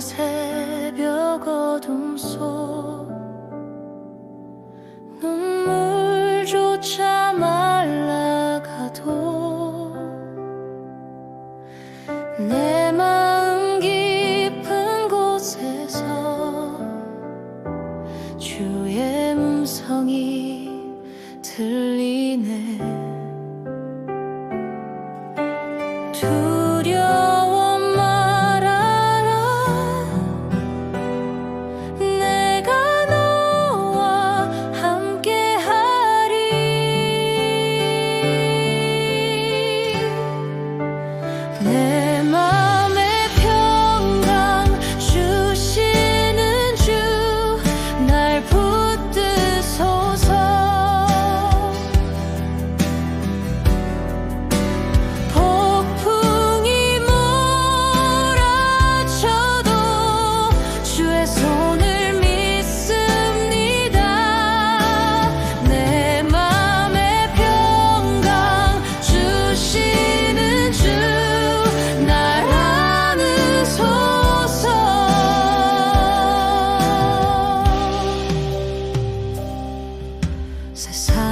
새벽 어둠 속 눈물조차 말라가도 내 마음 깊은 곳에서 주의 음성이 들리네. 두 sa